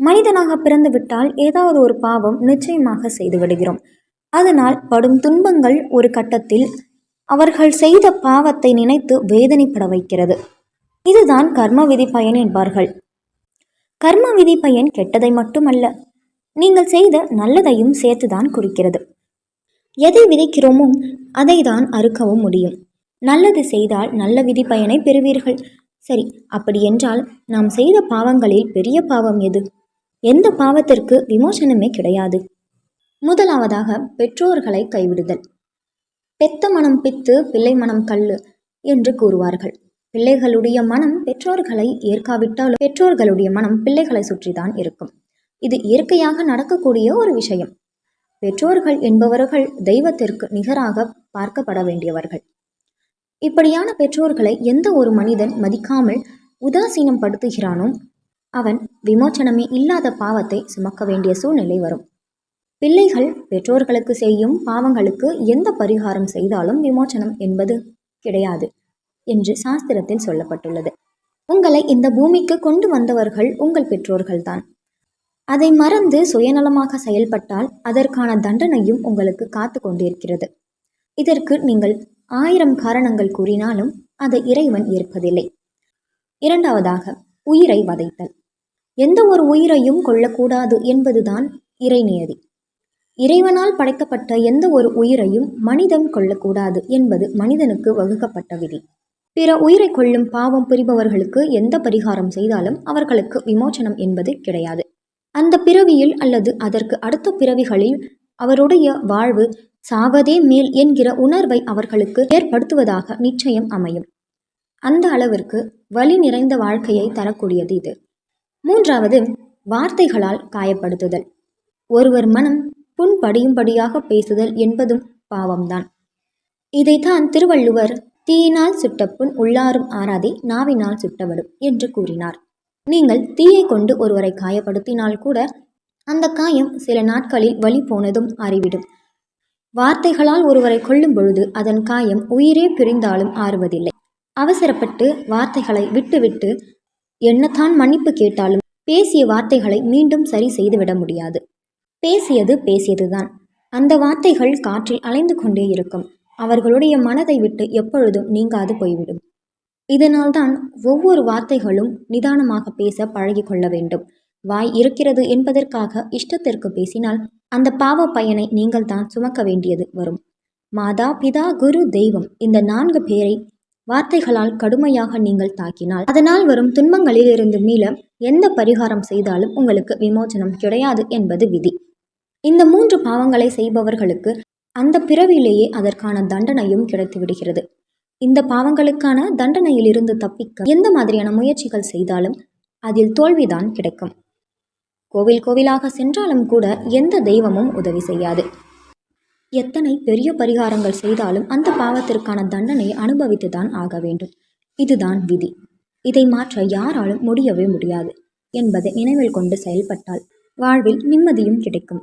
மனிதனாக பிறந்து விட்டால் ஏதாவது ஒரு பாவம் நிச்சயமாக செய்து விடுகிறோம். அதனால் படும் துன்பங்கள் ஒரு கட்டத்தில் அவர்கள் செய்த பாவத்தை நினைத்து வேதனைப்பட வைக்கிறது. இதுதான் கர்ம விதி பயன் என்பார்கள். கர்ம விதி பயன் கெட்டதை மட்டுமல்ல நீங்கள் செய்த நல்லதையும் சேர்த்துதான் குறிக்கிறது. எதை விதைக்கிறோமோ அதை தான் அறுக்கவும் முடியும். நல்லது செய்தால் நல்ல விதி பயனை பெறுவீர்கள். சரி அப்படி என்றால் நாம் செய்த பாவங்களில் பெரிய பாவம் எது? எந்த பாவத்திற்கு விமோசனமே கிடையாது. முதலாவதாக பெற்றோர்களை கைவிடுதல். பெத்த மனம் பித்து பிள்ளை மனம் கல்லு என்று கூறுவார்கள். பிள்ளைகளுடைய மனம் பெற்றோர்களை ஏற்காவிட்டாலும் பெற்றோர்களுடைய மனம் பிள்ளைகளை சுற்றிதான் இருக்கும். இது இயற்கையாக நடக்கக்கூடிய ஒரு விஷயம். பெற்றோர்கள் என்பவர்கள் தெய்வத்திற்கு நிகராக பார்க்கப்பட வேண்டியவர்கள். இப்படியான பெற்றோர்களை எந்த ஒரு மனிதன் மதிக்காமல் உதாசீனம் படுத்துகிறானோ அவன் விமோச்சனமே இல்லாத பாவத்தை சுமக்க வேண்டிய சூழ்நிலை வரும். பிள்ளைகள் பெற்றோர்களுக்கு செய்யும் பாவங்களுக்கு எந்த பரிகாரம் செய்தாலும் விமோச்சனம் என்பது கிடையாது என்று சாஸ்திரத்தில் சொல்லப்பட்டுள்ளது. உங்களை இந்த பூமிக்கு கொண்டு வந்தவர்கள் உங்கள் பெற்றோர்கள்தான். அதை மறந்து சுயநலமாக செயல்பட்டால் அதற்கான தண்டனையும் உங்களுக்கு காத்து கொண்டிருக்கிறது. இதற்கு நீங்கள் ஆயிரம் காரணங்கள் கூறினாலும் அதை இறைவன் ஏற்பதில்லை. இரண்டாவதாக உயிரை வதைத்தல். எந்த ஒரு உயிரையும் கொள்ளக்கூடாது என்பதுதான் இறைநியதி இறைவனால் படைக்கப்பட்ட எந்த ஒரு உயிரையும் மனிதன் கொள்ளக்கூடாது என்பது மனிதனுக்கு வகுக்கப்பட்ட விதி. பிற உயிரை கொள்ளும் பாவம் புரிபவர்களுக்கு எந்த பரிகாரம் செய்தாலும் அவர்களுக்கு விமோச்சனம் என்பது கிடையாது. அந்த பிறவியில் அல்லது அதற்கு அடுத்த பிறவிகளில் அவருடைய வாழ்வு சாவதே மேல் என்கிற உணர்வை அவர்களுக்கு ஏற்படுத்துவதாக நிச்சயம் அமையும். அந்த அளவிற்கு வலி நிறைந்த வாழ்க்கையை தரக்கூடியது இது. மூன்றாவது வார்த்தைகளால் காயப்படுத்துதல். ஒருவர் மனம் புண்படியும்படியாக பேசுதல் என்பதும் பாவம்தான். இதைத்தான் திருவள்ளுவர் தீயினால் சுட்ட புண் உள்ளாரும் ஆறாதே நாவினால் சுட்டவடும் என்று கூறினார். நீங்கள் தீயை கொண்டு ஒருவரை காயப்படுத்தினால் கூட அந்த காயம் சில நாட்களில் வலி போனதும் அறிவிடும். வார்த்தைகளால் ஒருவரை கொள்ளும் பொழுது அதன் காயம் உயிரே பிரிந்தாலும் ஆறுவதில்லை. அவசரப்பட்டு வார்த்தைகளை விட்டுவிட்டு என்னத்தான் மன்னிப்பு கேட்டாலும் பேசிய வார்த்தைகளை மீண்டும் சரி செய்துவிட முடியாது. பேசியது பேசியதுதான். அந்த வார்த்தைகள் காற்றில் அலைந்து கொண்டே இருக்கும். அவர்களுடைய மனதை விட்டு எப்பொழுதும் நீங்காது போய்விடும். இதனால்தான் ஒவ்வொரு வார்த்தைகளும் நிதானமாக பேச பழகி கொள்ள வேண்டும். வாய் இருக்கிறது என்பதற்காக இஷ்டத்திற்கு பேசினால் அந்த பாவ பயனை நீங்கள் தான் சுமக்க வேண்டியது வரும். மாதா பிதா குரு தெய்வம் இந்த நான்கு பேரை வார்த்தைகளால் கடுமையாக நீங்கள் தாக்கினால் அதனால் வரும் துன்பங்களில் இருந்து மீள எந்த பரிகாரம் செய்தாலும் உங்களுக்கு விமோச்சனம் கிடையாது என்பது விதி. இந்த மூன்று பாவங்களை செய்பவர்களுக்கு அந்த பிறவிலேயே அதற்கான தண்டனையும் கிடைத்து விடுகிறது இந்த பாவங்களுக்கான தண்டனையிலிருந்து தப்பிக்க எந்த மாதிரியான முயற்சிகள் செய்தாலும் அதில் தோல்விதான் கிடைக்கும். கோவில் கோவிலாக சென்றாலும் கூட எந்த தெய்வமும் உதவி செய்யாது. எத்தனை பெரிய பரிகாரங்கள் செய்தாலும் அந்த பாவத்திற்கான தண்டனையை அனுபவித்துதான் ஆக வேண்டும். இதுதான் விதி. இதை மாற்ற யாராலும் முடியவே முடியாது என்பதை நினைவில் கொண்டு செயல்பட்டால் வாழ்வில் நிம்மதியும் கிடைக்கும்.